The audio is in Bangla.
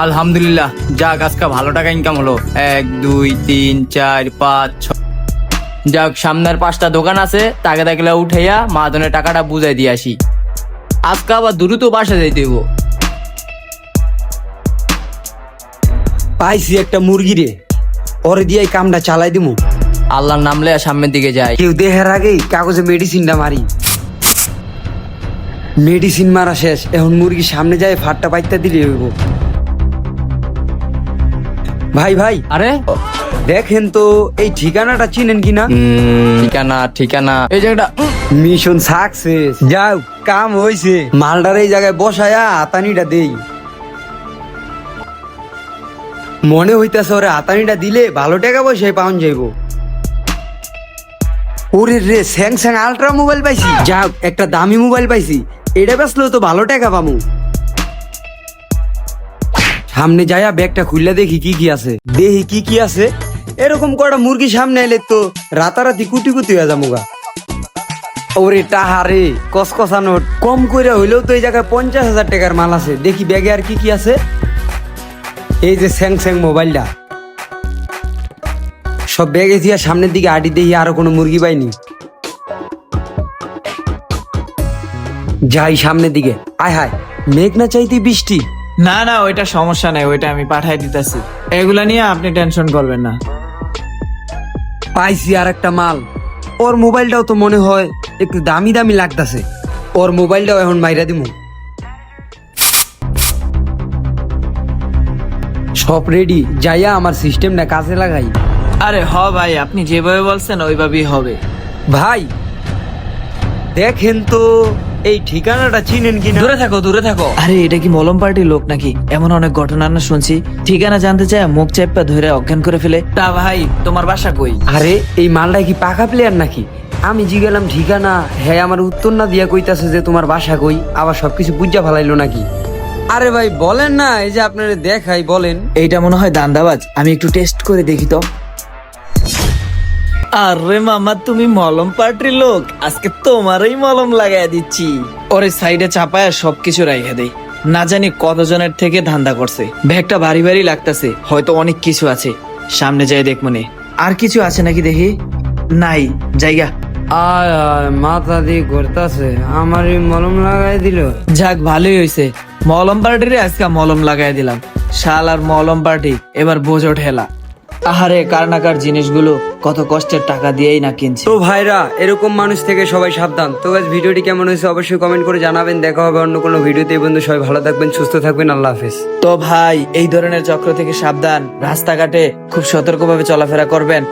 আলহামদুলিল্লাহ যাক আজকে ভালো টাকা ইনকাম হলো। এক দুই তিন চার পাঁচ ছয়। যাক সামনের পাঁচটা দোকান আছে তাকে দেখলে উঠাইয়া মাদনের টাকাটা বুঝাই দিয়ে আসি। আজকে আবার দ্রুত বাসা যাইতে হইব। পাইছি একটা মুরগি রে। ওরে দিয়ে কামটা চালাই দিমু। আল্লাহর নামলে আর সামনের দিকে যায় কেউ দেহের আগেই কাগজে মেডিসিনটা মারি। মেডিসিন মারা শেষ এখন মুরগি সামনে যায় ফাটটা পাইতে দিলে হইব। ভাই ভাই। আরে? দেখেন তো এই ঠিকানাটা চিনেন কিনা ঠিকানা ঠিকানা। এই জায়গাটা মিশন সাকসেস যাও কাম হইছে। মালটার এই জায়গায় বসায়া আতানিটা দেই। মনে হইতাছে ওরে আতানিটা দিলে ভালো টাকা পয়সায় পাউন যাইব। ওরে রে স্যামসাং আলট্রা মোবাইল পাইছি। যাও একটা দামি মোবাইল পাইছি। এটা বেচলেও তো ভালো টাকা পামু। সামনে যাইয়া ব্যাগটা খুললে দেখি কি কি আছে। দেখি কি কি আছে। এরকম কটা মুরগি সামনে এলে তো রাতারাতি কুটি কুটি হয়ে যামুগা ওরে টাহারে কসকসা নোট কম করে হইলেও তো এই জায়গায় পঞ্চাশ হাজার টাকার মাল আছে। দেখি ব্যাগে আর কি কি আছে। এই যে স্যামসাং মোবাইলটা। সব ব্যাগে দিয়া সামনের দিকে আটি দেখি আরও কোনো মুরগি পাইনি। যাই সামনের দিকে। আয় হায় মেঘ না চাইতে বৃষ্টি। না না ওইটা সমস্যা নাই ওইটা আমি পাঠাই দিতেছি। এগুলা নিয়ে আপনি টেনশন করবেন না। পাইছি আর একটা মাল। ওর মোবাইলটাও তো মনে হয় একটু দামি দামি লাগতাছে। ওর মোবাইলটাও এখন মাইরা দিমু। সব রেডি যাইয়া আমার সিস্টেমটা কাজে লাগাই। আরে হ ভাই আপনি যেভাবে বলছেন ওইভাবেই হবে। ভাই দেখেন তো। এই ঠিকানাটা চিনেন কিনা? দূরে থাকো দূরে থাকো। আরে এটা কি মলম পার্টির লোক নাকি? এমন অনেক ঘটনা না শুনছি। ঠিকানা জানতে চায় মুখ চেপা ধরে অজ্ঞান করে ফেলে। তা ভাই তোমার বাসা কই? আরে এই মালটা কি পাকা প্লেয়ার নাকি? আমি জিগেলাম ঠিকানা। হ্যাঁ আমার উত্তর না দিয়া কইতাছে যে তোমার বাসা কই। আবার সবকিছু বুঝা ফেলাইলো নাকি? আরে ভাই বলেন না এই যে আপনারা দেখাই বলেন। এইটা মনে হয় দান্দাবাজ। আমি একটু টেস্ট করে দেখি তো। আরে মামা তুমি মলম পার্টির লোক। আজকে তোমারই মলম লাগাই দিচ্ছি। ওরে সাইডে চাপায় সবকিছু রাইখা দেই। না জানি কতজনের থেকে ধান্দা করছে। ব্যাগটা ভারী ভারী লাগতাছে হয়তো অনেক কিছু আছে। সামনে যাই দেখ মনে আর কিছু আছে নাকি দেখি? নাই জায়গা। আয় আয় মাথা দিয়ে ঘুরতাছে। আমারই মলম লাগাই দিল। যাক ভালোই হয়েছে মলম পার্টিরে আজকে মলম লাগাই দিলাম। শাল আর মলম পার্টি এবার বোঝো ঠেলা। আহারে কারনাকার জিনিসগুলো কত কষ্টের টাকা দিয়েই না কিনছে। তো ভাইরা এরকম মানুষ থেকে সবাই সাবধান। তো গাছ ভিডিওটি কেমন হয়েছে অবশ্যই কমেন্ট করে জানাবেন। দেখা হবে অন্য কোনো ভিডিওতে। বন্ধু সবাই ভালো থাকবেন সুস্থ থাকবেন। আল্লাহ হাফেজ। তো ভাই এই ধরনের চক্র থেকে সাবধান। রাস্তাঘাটে খুব সতর্কভাবে চলাফেরা করবেন।